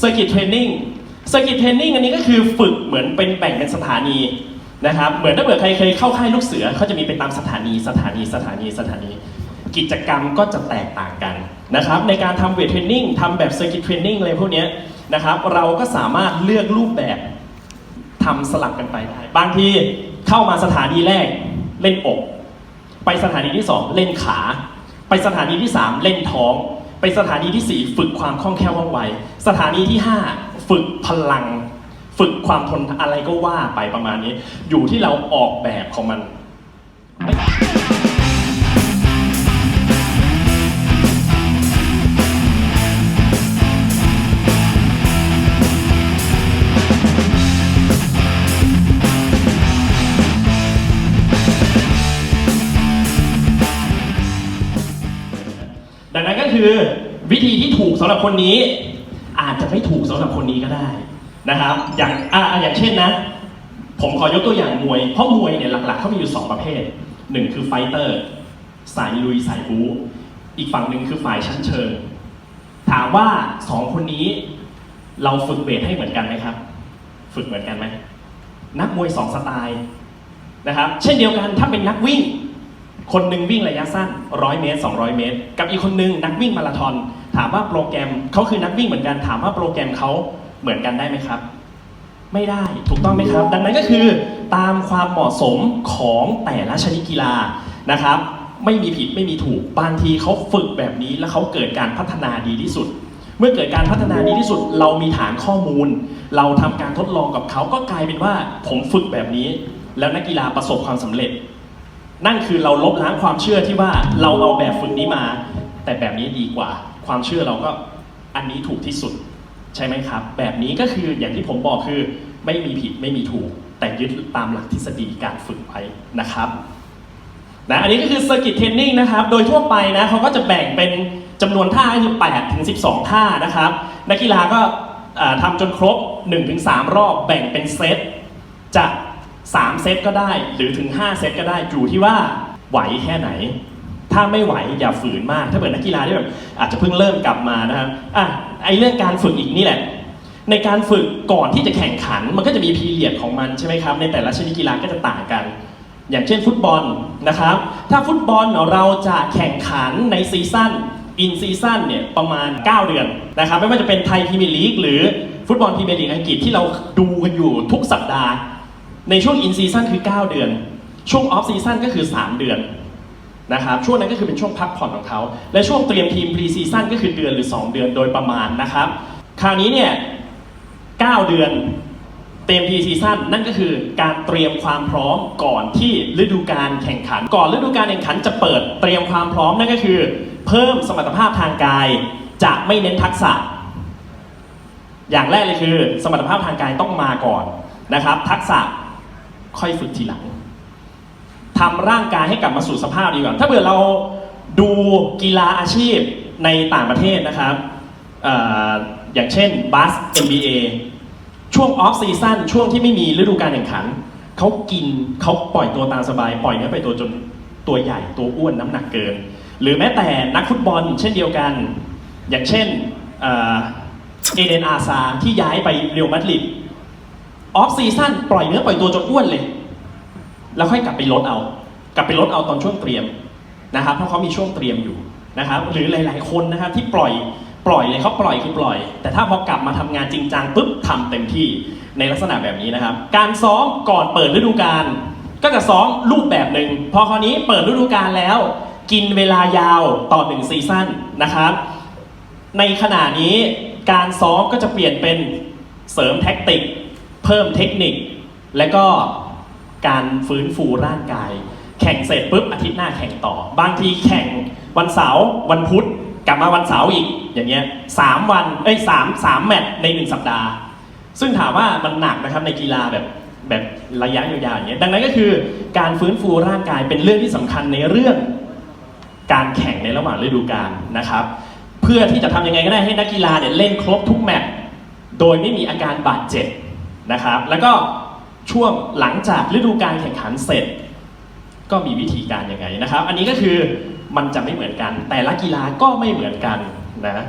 circuit training circuit training อันนี้ก็คือฝึกเหมือนเป็นแบ่งเป็นสถานีนะครับเหมือนถ้าเกิดใครเคยเข้าค่ายลูกเสือเขาจะมีเป็นตามสถานีสถานีสถานีสถานี กิจกรรมก็จะแตกต่างกันนะครับในการทำเวทเทรนนิ่งทำแบบ circuit training อะไรพวกนี้นะครับเราก็สามารถเลือกรูปแบบทำสลับกันไปได้บางทีเข้ามาสถานีแรกเล่นอก ไปสถานีที่ 2 เล่นขา ไปสถานีที่ 3 เล่นท้อง ไปสถานีที่ 4 ฝึกความคล่องแคล่วว่องไว สถานีที่ 5 ฝึกพลัง ฝึกความทนอะไรก็ว่าไปประมาณนี้ อยู่ที่เราออกแบบของมัน ดังนั้นก็คือวิธีที่ถูกสำหรับคนนี้ อาจจะไม่ถูกสำหรับคนนี้ก็ได้นะครับ อย่างอะอะอย่างเช่นนะ ผมขอยกตัวอย่างมวย เพราะมวยเนี่ยหลักๆเขามีอยู่ 2 ประเภทหนึ่งคือไฟเตอร์สายลุยสายบู๊อีกฝั่งหนึ่งคือฝ่ายชั้นเชิง ถามว่าสองคนนี้ เราฝึกเบสให้เหมือนกันไหมครับ ฝึกเหมือนกันไหมนักมวยสองสไตล์นะครับ เช่นเดียวกันถ้าเป็นนักวิ่ง คนหนึ่งวิ่งระยะสั้น 100 เมตร 200 เมตร กับอีกคนนึงนักวิ่งมาราธอน ถามว่าโปรแกรมเขาคือนักวิ่งเหมือนกัน ถามว่าโปรแกรมเขาเหมือนกันได้ไหมครับ ไม่ได้ ถูกต้องไหมครับ ดังนั้นก็คือตามความเหมาะสมของแต่ละชนิดกีฬานะครับ ไม่มีผิดไม่มีถูก บางทีเขาฝึกแบบนี้แล้วเขาเกิดการพัฒนาดีที่สุด เมื่อเกิดการพัฒนาดีที่สุด เรามีฐานข้อมูล เราทำการทดลองกับเขาก็กลายเป็นว่า ผมฝึกแบบนี้ แล้วนักกีฬาประสบความสำเร็จ นั่นคือเราลบล้างความเชื่อที่ว่าเราเอาแบบฝึกนี้มา แต่แบบนี้ดีกว่า ความเชื่อเราก็อันนี้ถูกที่สุดใช่ไหมครับ แบบนี้ก็คืออย่างที่ผมบอกคือไม่มีผิดไม่มีถูก แต่ยึดตามหลักทฤษฎีการฝึกไว้นะครับนะอันนี้ก็คือ Circuit Training นะครับ โดยทั่วไปนะเขาก็จะแบ่งเป็นจำนวนท่าก็คือ8ถึง12 ท่านะครับ นักกีฬาก็ทำจนครบ 1-3 รอบแบ่งเป็นเซตจะ 3 เซตก็ได้หรือถึง 5 เซตก็ได้อยู่ที่ว่าไหวแค่ไหน ถ้าไม่ไหวอย่าฝืนมาก ถ้าเกิดนักกีฬาที่แบบอาจจะเพิ่งเริ่มกลับมานะครับอะไอเรื่องการฝึกอีกนี่แหละ ในการฝึกก่อนที่จะแข่งขัน มันก็จะมีพีเรียดของมันใช่ไหมครับในแต่ละชนิดกีฬาก็จะต่างกัน อย่างเช่นฟุตบอลนะครับ ถ้าฟุตบอลเราจะแข่งขันในซีซั่นอินซีซั่นเนี่ยประมาณ 9 เดือนนะครับไม่ว่าจะเป็นไทยพรีเมียร์ลีกหรือฟุตบอลพรีเมียร์ลีกอังกฤษที่เราดูกันอยู่ทุกสัปดาห์ ในช่วงอินซีซั่นคือ 9 เดือน ช่วงออฟซีซั่นก็คือ 3 เดือนนะครับช่วงนั้นก็คือเป็นช่วงพักผ่อนของเขา และช่วงเตรียมทีมพรีซีซั่นก็คือเดือนหรือ 2 เดือนโดยประมาณนะครับ คราวนี้เนี่ย9เดือนเตรียมพรีซีซั่นนั่นก็คือการเตรียมความพร้อมก่อนที่ฤดูกาลแข่งขัน ก่อนฤดูกาลแข่งขันจะเปิดเตรียมความพร้อมนั่นก็คือ เพิ่มสมรรถภาพทางกายจะไม่เน้นทักษะ อย่างแรกเลยคือ สมรรถภาพทางกายต้องมาก่อนนะครับ ทักษะ ค่อยฝึกทีหลังทำร่างกายให้กลับมาสู่สภาพดีก่อน ถ้าเผื่อเราดูกีฬาอาชีพในต่างประเทศนะครับออย่างเช่นบาส NBA ช่วงออฟซีซั่นช่วงที่ไม่มีฤดูกาลแข่งขัน เขากินเขาปล่อยตัวตามสบาย ปล่อยเนื้อไปตัวจนตัวใหญ่ตัวอ้วนน้ำหนักเกิน หรือแม้แต่นักฟุตบอลเช่นเดียวกัน อย่างเช่นเอเอเดนอาซาที่ย้ายไปเรอัลมาดริด ออฟซีซั่นปล่อยเนื้อปล่อยตัวจนอ้วนเลย แล้วค่อยกลับไปลดเอา กลับไปลดเอาตอนช่วงเตรียมนะครับเพราะเขามีช่วงเตรียมอยู่นะครับหรือหลาย ๆ คนนะครับที่ปล่อยปล่อยเลยเขาปล่อยคือปล่อย แต่ถ้าพอกลับมาทำงานจริงจังปุ๊บทำเต็มที่ในลักษณะแบบนี้นะครับ การซ้อมก่อนเปิดฤดูกาลก็จะซ้อมรูปแบบหนึ่งพอคราวนี้เปิดฤดูกาลแล้ว กินเวลายาวต่อหนึ่งซีซั่นนะครับ ในขณะนี้การซ้อมก็จะเปลี่ยนเป็นเสริมแท็กติก เพิ่มเทคนิค และก็การฟื้นฟูร่างกาย แข่งเสร็จปุ๊บอาทิตย์หน้าแข่งต่อ บางทีแข่งวันเสาร์วันพุธกลับมาวันเสาร์อีกอย่างเงี้ยสามวันเอ้ยสามสามแมตช์ในหนึ่งสัปดาห์ ซึ่งถามว่ามันหนักนะครับในกีฬาแบบแบบระยะยาวๆอย่างเงี้ยดังนั้นก็คือการฟื้นฟูร่างกายเป็นเรื่องที่สำคัญในเรื่องการแข่งในระหว่างฤดูกาลนะครับ เพื่อที่จะทำยังไงก็ได้ให้นักกีฬาเนี่ยเล่นครบทุกแมตช์โดยไม่มีอาการบาดเจ็บ นะครับ แล้วก็ช่วงหลังจากฤดูกาลแข่งขันเสร็จ ก็มีวิธีการยังไงนะครับ อันนี้ก็คือมันจะไม่เหมือนกัน แต่ละกีฬาก็ไม่เหมือนกันนะ